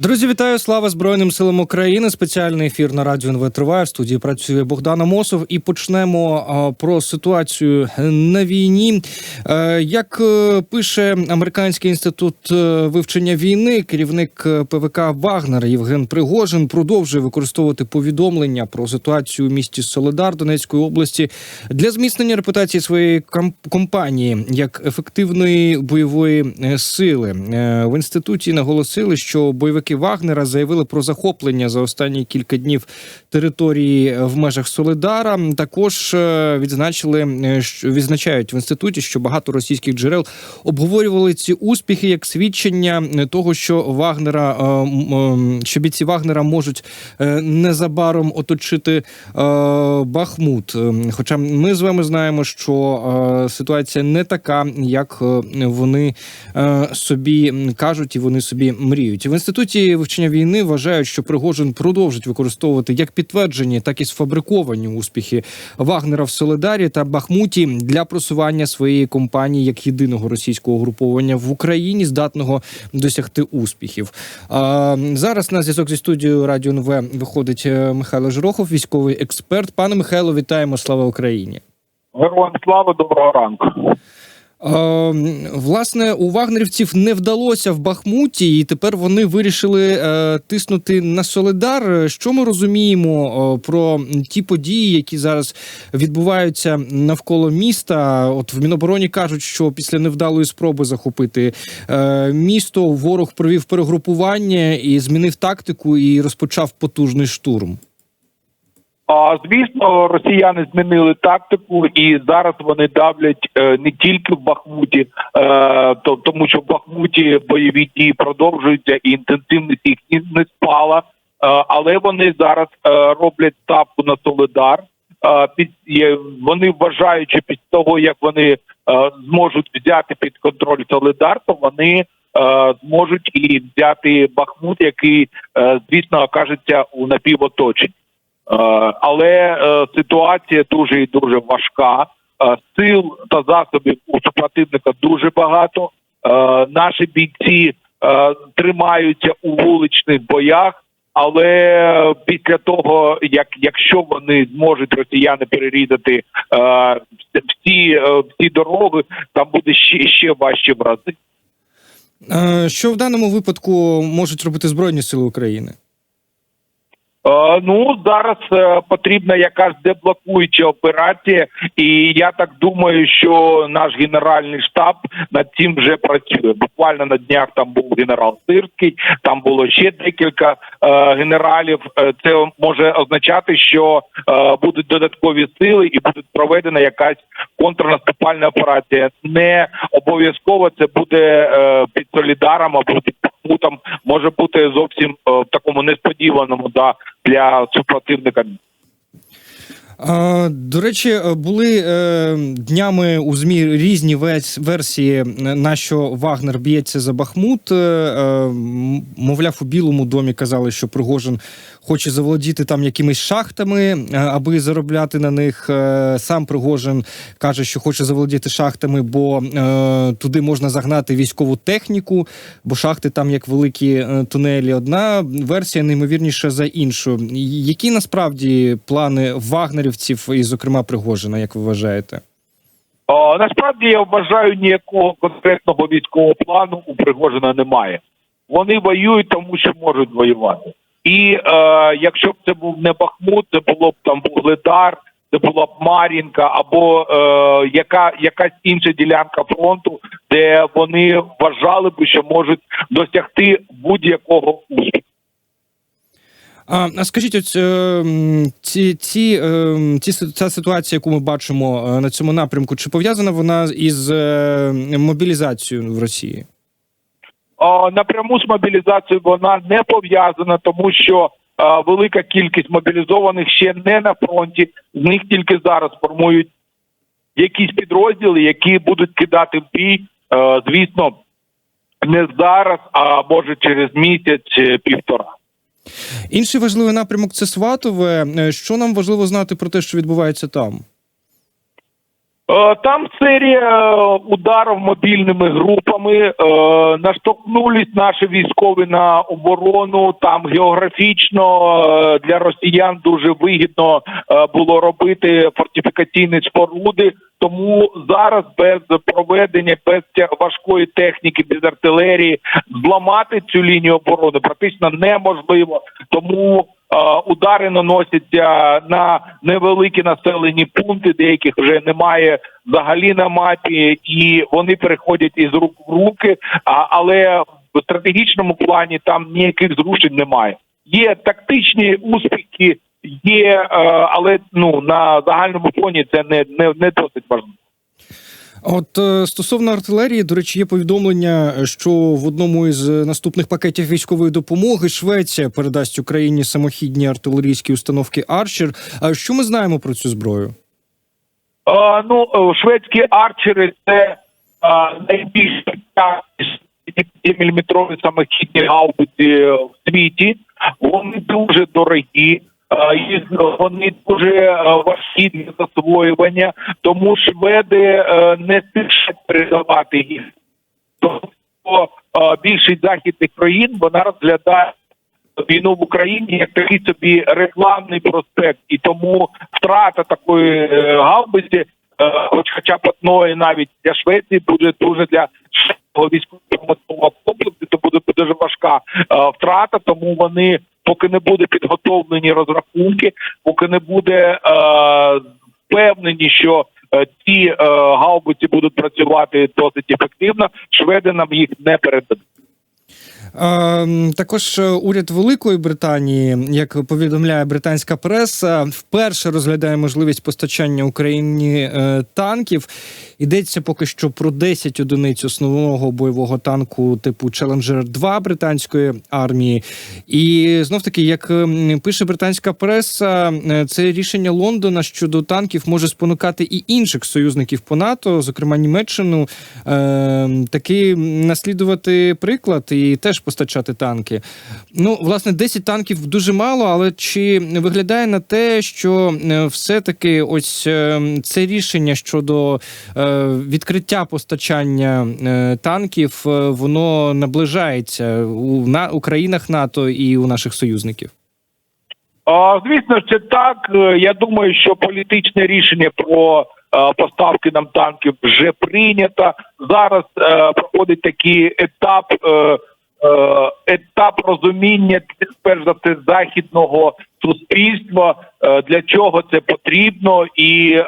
Друзі, вітаю! Слава Збройним силам України! Спеціальний ефір на радіо НВ триває. В студії працює Богдан Амосов. І почнемо про ситуацію на війні. Е, Як е, пише Американський інститут е, вивчення війни, керівник ПВК Вагнер Євген Пригожин продовжує використовувати повідомлення про ситуацію у місті Соледар Донецької області для зміцнення репутації своєї компанії як ефективної бойової сили. В інституті наголосили, що бойовики Вагнера заявили про захоплення за останні кілька днів території в межах Соледара. Також е, відзначили, е, що відзначають в інституті, що багато російських джерел обговорювали ці успіхи як свідчення е, того, що Вагнера е, що бійці Вагнера можуть е, незабаром оточити е, Бахмут. Е, Хоча ми з вами знаємо, що е, ситуація не така, як е, вони е, собі кажуть і вони собі мріють. В інституті вивчення війни вважають, що Пригожин продовжить використовувати як підтверджені, так і сфабриковані успіхи Вагнера в Соледарі та Бахмуті для просування своєї компанії як єдиного російського угруповання в Україні, здатного досягти успіхів. А, зараз на зв'язок зі студією Радіо НВ виходить е, Михайло Жирохов, військовий експерт. Пане Михайло, вітаємо! Слава Україні! Героям слава, доброго ранку. Е, власне, у вагнерівців не вдалося в Бахмуті, і тепер вони вирішили е, тиснути на Соледар. Що ми розуміємо е, про ті події, які зараз відбуваються навколо міста? От в Мінобороні кажуть, що після невдалої спроби захопити е, місто ворог провів перегрупування і змінив тактику і розпочав потужний штурм. А звісно, росіяни змінили тактику, і зараз вони давлять е, не тільки в Бахмуті, е, то тому, що в Бахмуті бойові дії продовжуються, і інтенсивність їх не спала. Е, але вони зараз роблять ставку на Солидар. Під вони вважають, що після того як вони зможуть взяти під контроль Солидар, то вони зможуть і взяти Бахмут, який звісно окажеться у напівоточенні. Е, Але е, ситуація дуже і дуже важка. Е, Сил та засобів у супротивника дуже багато. Наші бійці тримаються у вуличних боях, але після того, як якщо вони зможуть росіяни перерізати е, всі, е, всі дороги, там буде ще ще важче в рази. Що в даному випадку можуть робити Збройні Сили України? Е, Ну зараз е, потрібна якась деблокуюча операція, і я так думаю, що наш генеральний штаб над цим вже працює. Буквально на днях там був генерал Сирський, там було ще декілька е, генералів. Е, Це може означати, що е, будуть додаткові сили і буде проведена якась контрнаступальна операція. Не обов'язково це буде е, під Солідаром або під Бахмутом, може бути зовсім е, в такому несподіваному да для супротивника. До речі, е, були е, днями у змі різні версії, е, на що Вагнер б'ється за Бахмут. Мовляв, у Білому домі казали, що Пригожин хоче заволодіти там якимись шахтами, аби заробляти на них. Сам Пригожин каже, що хоче заволодіти шахтами, бо туди можна загнати військову техніку, бо шахти там як великі тунелі. Одна версія неймовірніша за іншу. Які насправді плани вагнерівців, і, зокрема, Пригожина, як ви вважаєте? О, насправді я вважаю, ніякого конкретного військового плану у Пригожина немає. Вони воюють, тому що можуть воювати. І е, якщо б це був не Бахмут, це було б там Вугледар, це була б Мар'їнка або е, яка якась інша ділянка фронту, де вони вважали б, що можуть досягти будь-якого успіху. А, скажіть, ось е, ці, ці, е, ці ця ситуація, яку ми бачимо е, на цьому напрямку, чи пов'язана вона із мобілізацією в Росії? О, напряму з мобілізацією вона не пов'язана, тому що е, велика кількість мобілізованих ще не на фронті. З них тільки зараз формують якісь підрозділи, які будуть кидати в бій. Е, звісно, не зараз, а може через місяць е, півтора. Інший важливий напрямок це Сватове. Е, Що нам важливо знати про те, що відбувається там? Е, Там серія е, ударів мобільними групами. Наштовхнулись наші військові на оборону. Там географічно для росіян дуже вигідно було робити фортифікаційні споруди. Тому зараз без проведення, без важкої техніки, без артилерії зламати цю лінію оборони практично неможливо. Тому е, удари наносяться на невеликі населені пункти, деяких вже немає взагалі на мапі, і вони переходять із рук в руки. А, але в стратегічному плані там ніяких зрушень немає. Є тактичні успіхи, є, е, але ну на загальному фоні це не, не, не досить важливо. От е, стосовно артилерії, до речі, є повідомлення, що в одному із наступних пакетів військової допомоги Швеція передасть Україні самохідні артилерійські установки Арчер. А що ми знаємо про цю зброю? Е, ну, е, шведські арчери це е, найбільш міліметрові самохідні гаубиці в світі. Вони дуже дорогі. Е, вони дуже е, важкі для засвоювання, тому шведи е, не спішать передавати їх. Е, більшість західних країн вона розглядає війну в Україні як такий собі рекламний проспект, і тому втрата такої гаубиці, хоч хоча б одної навіть для Швеції, буде дуже для військово-промислового комплексу, то буде дуже важка е, втрата, тому вони. Поки не буде підготовлені розрахунки, поки не буде е, впевнені, що ці е, гаубиці будуть працювати досить ефективно, шведи нам їх не передадуть. Е, також е, уряд Великої Британії, як повідомляє британська преса, вперше розглядає можливість постачання Україні е, танків. Йдеться поки що про 10 одиниць основного бойового танку типу Challenger 2 британської армії. І знов таки, як пише британська преса, це рішення Лондона щодо танків може спонукати і інших союзників по НАТО, зокрема Німеччину, е, таки наслідувати приклад і теж постачати танки. Ну, власне, 10 танків дуже мало, але чи виглядає на те, що е, все-таки ось е, це рішення щодо е, відкриття постачання танків, воно наближається у на у країнах НАТО і у наших союзників? А, Звісно, це так. Я думаю, що політичне рішення про поставки нам танків вже прийнято. Зараз е, проходить такий етап. Е, Етап розуміння перш за все західного суспільства, е, для чого це потрібно, і е,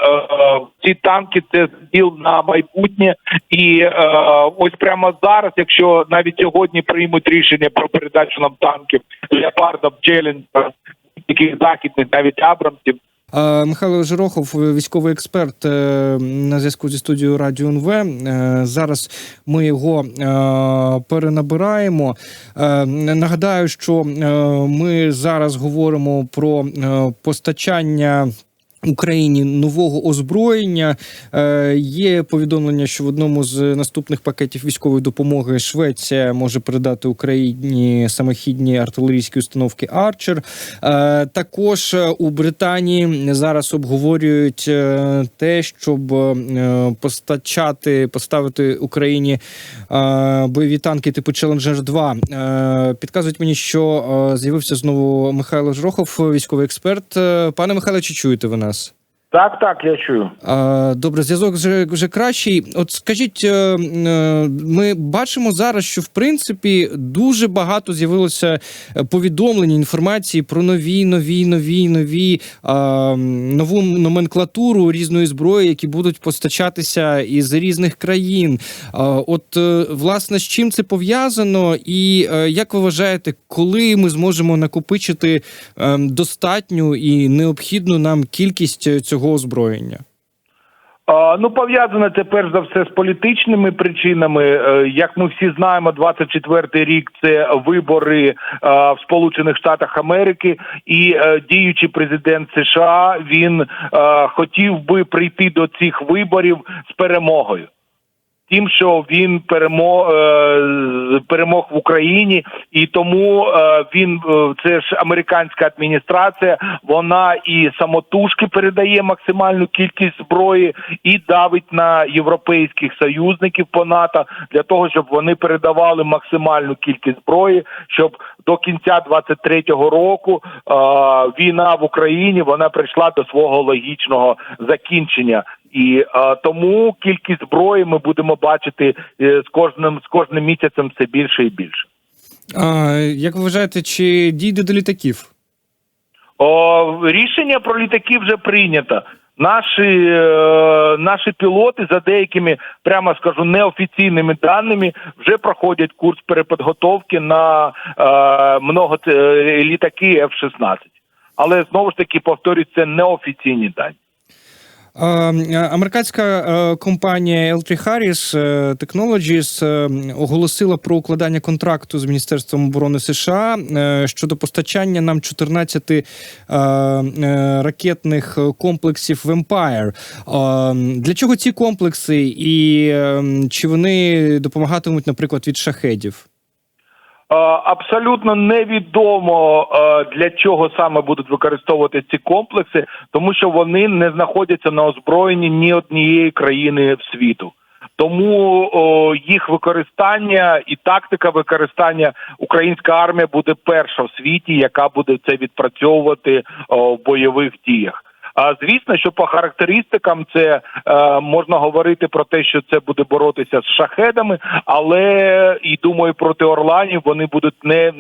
ці танки це діл на майбутнє. І е, ось прямо зараз, якщо навіть сьогодні приймуть рішення про передачу нам танків Леопардом Челленджер, таких західних, навіть Абрамсів. Е, Михайло Жирохов, військовий експерт е, на зв'язку зі студією Радіо НВ. Е, Зараз ми його е, перенабираємо. Е, Нагадаю, що е, ми зараз говоримо про е, постачання. Україні нового озброєння Е, є повідомлення, що в одному з наступних пакетів військової допомоги Швеція може передати Україні самохідні артилерійські установки Арчер. Е, також е, у Британії зараз обговорюють е, те, щоб е, постачати, поставити Україні бойові танки типу Challenger 2. Е, підказують мені, що з'явився знову Михайло Жрохов, військовий експерт. Пане Михайло, чи чуєте ви нас? Так, так, я чую. Добре, зв'язок вже, вже кращий. От скажіть, е, е, ми бачимо зараз, що в принципі дуже багато з'явилося е, повідомлень, інформації про нові, нові, нові, нові нову номенклатуру різної зброї, які будуть постачатися із різних країн. От власне з чим це пов'язано, і як ви вважаєте, коли ми зможемо накопичити е, достатню і необхідну нам кількість е, цього озброєння? Ну, пов'язане це перш за все з політичними причинами. Е, Як ми всі знаємо, 24-й рік це вибори е, в Сполучених Штатах Америки, і е, діючий президент США він хотів би прийти до цих виборів з перемогою. Тим, що він перемог, е, перемог в Україні, і тому е, він е, це ж американська адміністрація. Вона і самотужки передає максимальну кількість зброї і давить на європейських союзників по НАТО для того, щоб вони передавали максимальну кількість зброї, щоб до кінця 23-го року війна в Україні вона прийшла до свого логічного закінчення. І е, тому кількість зброї ми будемо бачити е, з кожним з кожним місяцем все більше і більше. А, як ви вважаєте, чи дійде до літаків? О, рішення про літаки вже прийнято. Наші, е, наші пілоти за деякими, прямо скажу, неофіційними даними вже проходять курс переподготовки на е, много е, літаки F-16. Але знову ж таки повторюсь, це неофіційні дані. А, е, Американська е, компанія L3 Harris е, Technologies е, оголосила про укладання контракту з Міністерством оборони США е, щодо постачання нам 14 е, е, ракетних комплексів Vampire. А, Для чого ці комплекси, і е, чи вони допомагатимуть, наприклад, від шахедів? Е, Абсолютно невідомо е, для чого саме будуть використовувати ці комплекси, тому що вони не знаходяться на озброєнні ні однієї країни в світу. Тому о, їх використання і тактика використання українська армія буде перша в світі, яка буде це відпрацьовувати о, в бойових діях. А звісно, що по характеристикам це е, можна говорити про те, що це буде боротися з шахедами, але і думаю, проти орланів вони будуть не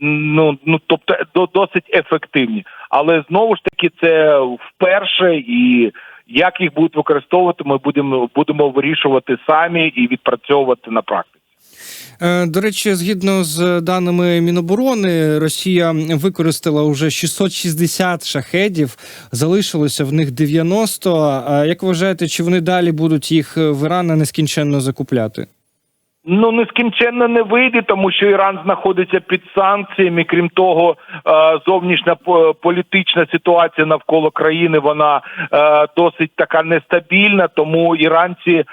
ну ну тобто до досить ефективні. Але знову ж таки, це вперше і. Як їх будуть використовувати, ми будемо будемо вирішувати самі і відпрацьовувати на практиці. Е, До речі, згідно з даними Міноборони, Росія використала вже 660 шахедів, залишилося в них 90. А Як вважаєте, чи вони далі будуть їх в Ірана нескінченно закупляти? Ну нескінченно не вийде, тому що Іран знаходиться під санкціями. Крім того, е, зовнішня по- політична ситуація навколо країни вона е, досить така нестабільна. Тому іранці, е,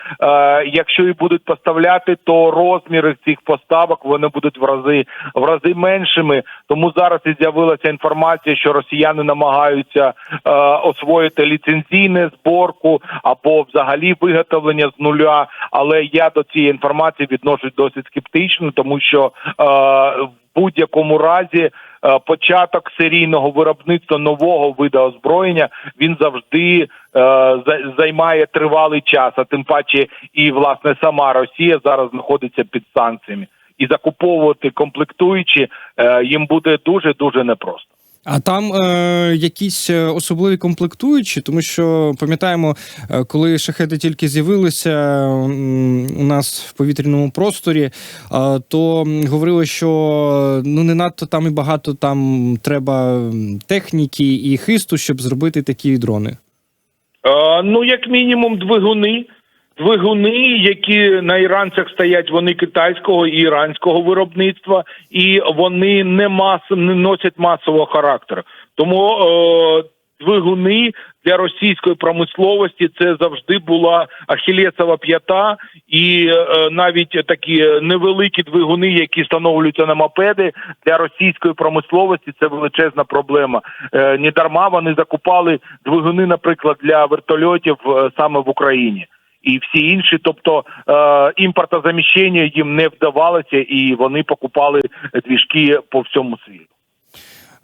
якщо і будуть поставляти, то розміри цих поставок вони будуть в рази в рази меншими. Тому зараз і з'явилася інформація, що росіяни намагаються освоїти ліцензійне зборку або взагалі виготовлення з нуля. Але я до цієї інформації відношусь досить скептично, тому що е, в будь-якому разі е, початок серійного виробництва нового виду озброєння він завжди е, займає тривалий час. А тим паче, і власне сама Росія зараз знаходиться під санкціями, і закуповувати комплектуючі е, їм буде дуже дуже непросто. А там е, якісь е, особливі комплектуючі, тому що пам'ятаємо, е, коли шахеди тільки з'явилися у нас в повітряному просторі, е, то говорили, що ну не надто там і багато там треба техніки і хисту, щоб зробити такі дрони. Е, ну, як мінімум, двигуни. Двигуни, які на іранцях стоять, вони китайського і іранського виробництва, і вони не мас не носять масового характеру. Тому е, двигуни для російської промисловості це завжди була ахілесова п'ята, і е, навіть такі невеликі двигуни, які встановлюються на мопеди для російської промисловості, це величезна проблема. Е, не дарма вони закупали двигуни, наприклад, для вертольотів е, саме в Україні. І всі інші, тобто е, імпортозаміщення їм не вдавалося, і вони покупали двіжки по всьому світу.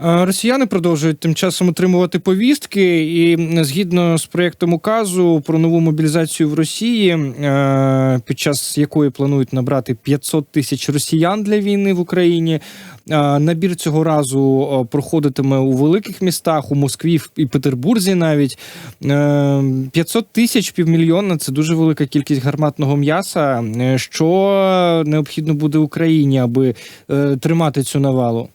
Е, Росіяни продовжують тим часом отримувати повістки, і згідно з проєктом указу про нову мобілізацію в Росії, е, під час якої планують набрати 500 тисяч росіян для війни в Україні. е, Набір цього разу проходитиме у великих містах, у Москві і Петербурзі. Навіть Е, 500 тисяч півмільйона це дуже велика кількість гарматного м'яса. Що необхідно буде Україні, аби тримати цю навалу?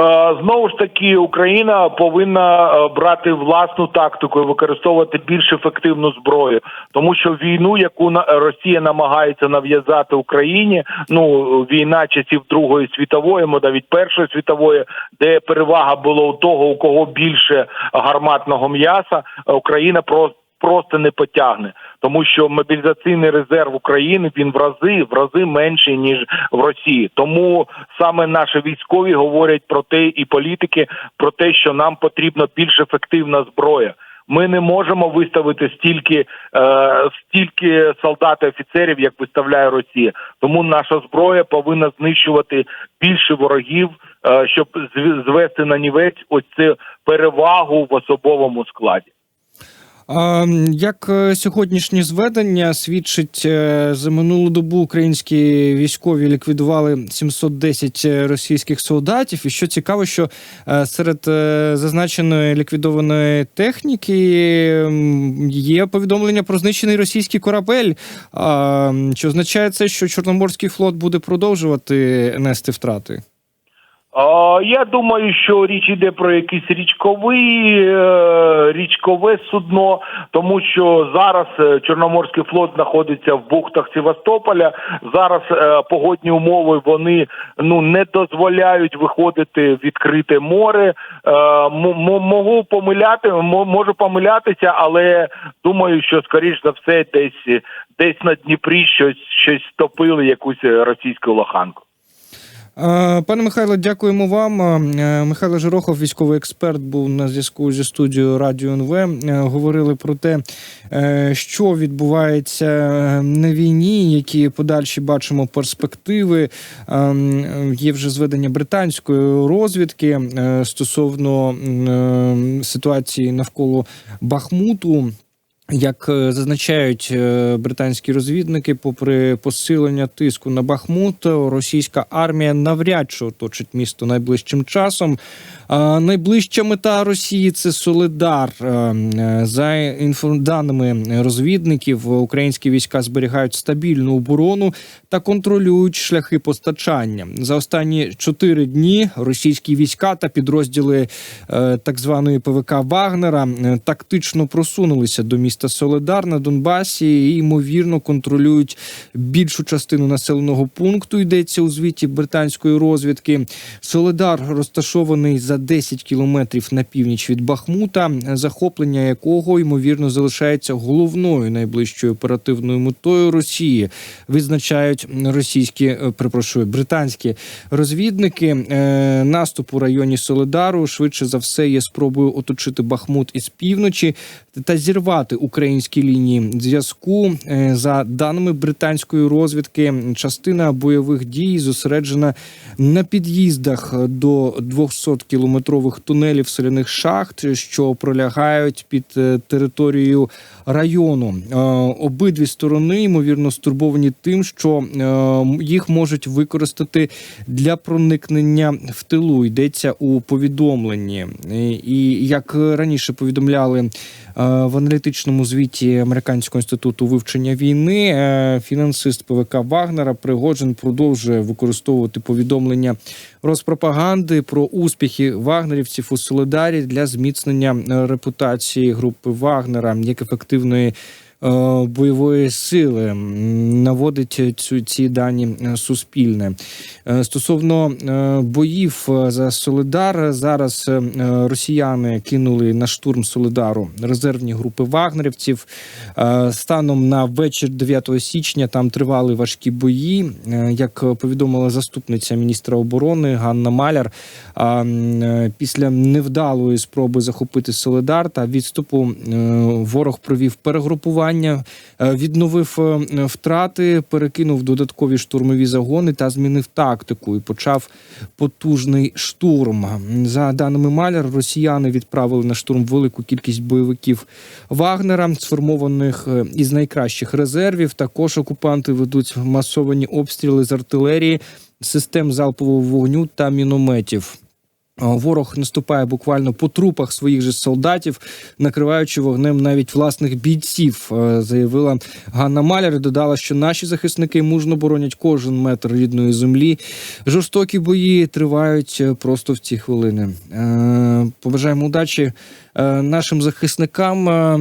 Е, Знову ж таки, Україна повинна е, брати власну тактику і використовувати більш ефективну зброю, тому що війну, яку Росія намагається нав'язати Україні, ну війна часів Другої світової, навіть Першої світової, де перевага була у того, у кого більше гарматного м'яса, е, Україна просто просто не потягне, тому що мобілізаційний резерв України він в рази в рази менший ніж в Росії. Тому саме наші військові говорять про те, і політики про те, що нам потрібна більш ефективна зброя. Ми не можемо виставити стільки, е, стільки солдат і офіцерів, як виставляє Росія. Тому наша зброя повинна знищувати більше ворогів, е, щоб зв- звести на нівець ось цю перевагу в особовому складі. Як е, сьогоднішні зведення свідчить, е, за минулу добу українські військові ліквідували 710 російських солдатів. І що цікаво, що е, серед е, зазначеної ліквідованої техніки є повідомлення про знищений російський корабель. Чи означає це, що Чорноморський флот буде продовжувати нести втрати? Я думаю, що річ йде про якийсь річковий е, річкове судно, тому що зараз е, Чорноморський флот знаходиться в бухтах Севастополя. Зараз е, погодні умови вони ну не дозволяють виходити в відкрите море. М- м- Можу помиляти, можу помилятися, але думаю, що скоріш за все десь десь на Дніпрі щось щось стопили якусь російську лоханку. Е, Пане Михайло, дякуємо вам. Е, Михайло Жирохов, військовий експерт, був на зв'язку зі студією Радіо НВ. Е, Говорили про те, що відбувається на війні, які подальші бачимо перспективи. Є вже зведення британської розвідки стосовно ситуації навколо Бахмуту. Як е, зазначають е, британські розвідники, попри посилення тиску на Бахмут, російська армія навряд чи оточить місто найближчим часом. Найближча мета Росії це Солидар. Е, е, За даними розвідників, українські війська зберігають стабільну оборону та контролюють шляхи постачання. За останні чотири дні російські війська та підрозділи е, так званої ПВК Вагнера тактично просунулися до міста Солидар на Донбасі і ймовірно контролюють більшу частину населеного пункту. Йдеться у звіті британської розвідки. Солидар розташований за 10 кілометрів на північ від Бахмута, захоплення якого ймовірно залишається головною найближчою оперативною метою Росії. Відзначають російські, е, перепрошую, британські розвідники. Е, Наступ у районі Солидару швидше за все є спробою оточити Бахмут із півночі та зірвати українські лінії зв'язку. Е, За даними британської розвідки, частина бойових дій зосереджена на під'їздах до 200 кілометрових тунелів соляних шахт, що пролягають під е, територією району. Е, Обидві сторони ймовірно стурбовані тим, що е, їх можуть використати для проникнення в тилу. Йдеться у повідомленні, і як раніше повідомляли в аналітичному звіті Американського інституту вивчення війни, фінансист ПВК Вагнера Пригоджин продовжує використовувати повідомлення розпропаганди про успіхи вагнерівців у Солидарі для зміцнення е, репутації групи Вагнера як ефективної бойової сили. Наводить цю ці дані е, суспільне Е, стосовно е, боїв е, за Солидар. Зараз е, росіяни кинули на штурм Солидару резервні групи вагнерівців. Е, Станом на вечір 9 січня там тривали важкі бої. Е, Як повідомила заступниця міністра оборони Ганна Маляр, е, після невдалої спроби захопити Солидар та відступу е, ворог провів перегрупування, е, відновив е, втрати, перекинув додаткові штурмові загони та змінив тактику і почав потужний штурм. За даними Маляр, росіяни відправили на штурм велику кількість бойовиків Вагнера, сформованих е, із найкращих резервів. Також окупанти ведуть масовані обстріли з артилерії, систем залпового вогню та мінометів. А, Ворог наступає буквально по трупах своїх же солдатів, накриваючи вогнем навіть власних бійців, е, заявила Ганна Маляр. Додала, що наші захисники мужно боронять кожен метр рідної землі. Жорстокі бої тривають е, просто в ці хвилини. Е, Побажаємо удачі е, нашим захисникам. Е,